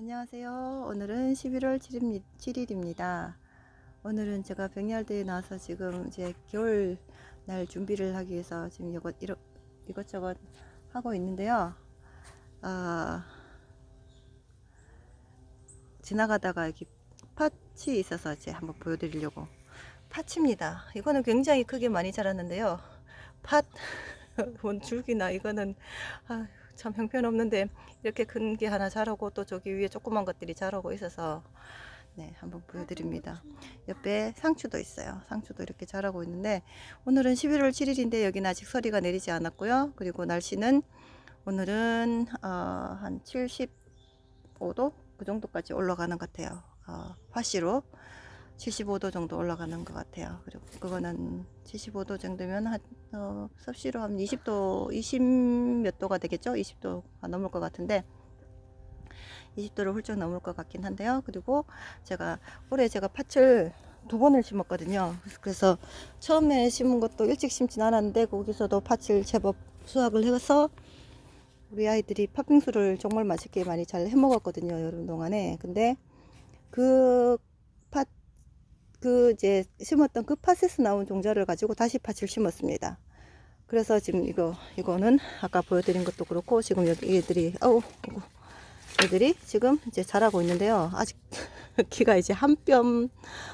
안녕하세요. 오늘은 11월 7일 입니다. 오늘은 제가 백야대에 나와서 지금 이제 겨울 날 준비를 하기 위해서 지금 이것, 이러, 이것저것 하고 있는데요. 아, 지나가다가 여기 팥이 있어서 이제 한번 보여드리려고. 팥입니다. 이거는 굉장히 크게 많이 자랐는데요. 팥, 원 줄기나 이거는 아, 참 형편없는데 이렇게 큰 게 하나 자라고 또 저기 위에 조그만 것들이 자라고 있어서 네 한번 보여드립니다. 옆에 상추도 있어요. 상추도 이렇게 자라고 있는데 오늘은 11월 7일인데 여기는 아직 서리가 내리지 않았고요. 그리고 날씨는 오늘은 어, 한 75도 그 정도까지 올라가는 것 같아요. 어, 화씨로 75도 정도 올라가는 것 같아요. 그리고 그거는 75도 정도면 한 어, 섭씨로 한 20도, 20 몇 도가 되겠죠? 20도가 넘을 것 같은데 20도를 훌쩍 넘을 것 같긴 한데요. 그리고 제가 올해 제가 팥을 두 번을 심었거든요. 그래서 처음에 심은 것도 일찍 심진 않았는데 거기서도 팥을 제법 수확을 해서 우리 아이들이 팥빙수를 정말 맛있게 많이 잘 해먹었거든요. 여름 동안에. 근데 그 팥, 그 이제 심었던 그 팥에서 나온 종자를 가지고 다시 팥을 심었습니다. 그래서 지금 이거, 이거는 아까 보여드린 것도 그렇고 지금 여기 얘들이, 어우. 애들이 지금 이제 자라고 있는데요. 아직 키가 이제 한 뼘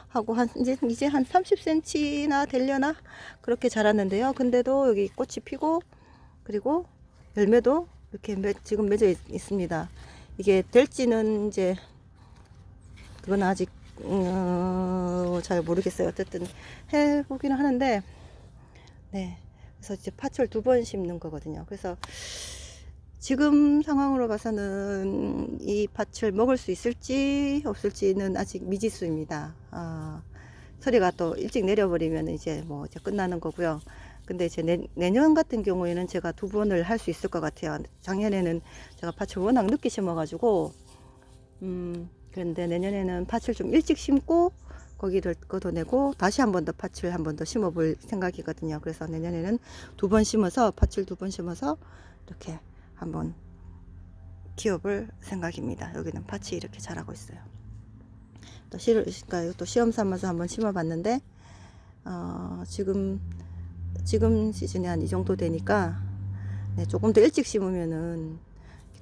하고 한 이제 이제 한 30cm나 되려나 그렇게 자랐는데요. 근데도 여기 꽃이 피고 그리고 열매도 이렇게 맺, 지금 맺어 있, 있습니다. 이게 될지는 이제 그건 아직 어, 잘 모르겠어요. 어쨌든 해보기는 하는데 네. 그래서 이제 팥을 두번 심는 거거든요. 그래서 지금 상황으로 봐서는 이 밭을 먹을 수 있을지 없을지는 아직 미지수입니다. 아, 서리가 또 일찍 내려버리면 이제 뭐 이제 끝나는 거고요. 근데 이제 내, 내년 같은 경우에는 제가 두 번을 할 수 있을 것 같아요. 작년에는 제가 밭을 워낙 늦게 심어가지고, 음, 그런데 내년에는 밭을 좀 일찍 심고, 거기를 걷어내고, 다시 한 번더 밭을 한 번 더 심어볼 생각이거든요. 그래서 내년에는 두 번 심어서, 밭을 두 번 심어서, 이렇게 한번 키워볼 생각입니다. 여기는 팥이 이렇게 자라고 있어요. 또 시, 그러니까 또 시험 삼아서 한번 심어봤는데 어, 지금 지금 시즌이 한이 정도 되니까 네, 조금 더 일찍 심으면은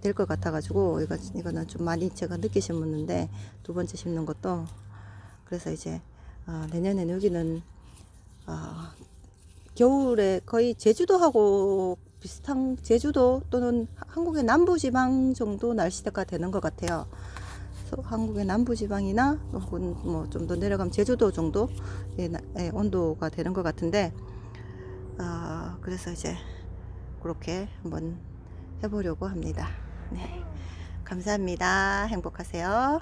될 것 같아가지고 이거 이거는 좀 많이 제가 늦게 심었는데 두 번째 심는 것도 그래서 이제 어, 내년에는 여기는 어, 겨울에 거의 제주도하고 비슷한 제주도 또는 한국의 남부지방 정도 날씨가 되는 것 같아요. 한국의 남부지방이나 혹은 뭐 좀 더 내려가면 제주도 정도의 나- 예, 온도가 되는 것 같은데, 아 그래서 이제 그렇게 한번 해보려고 합니다. 네, 감사합니다. 행복하세요.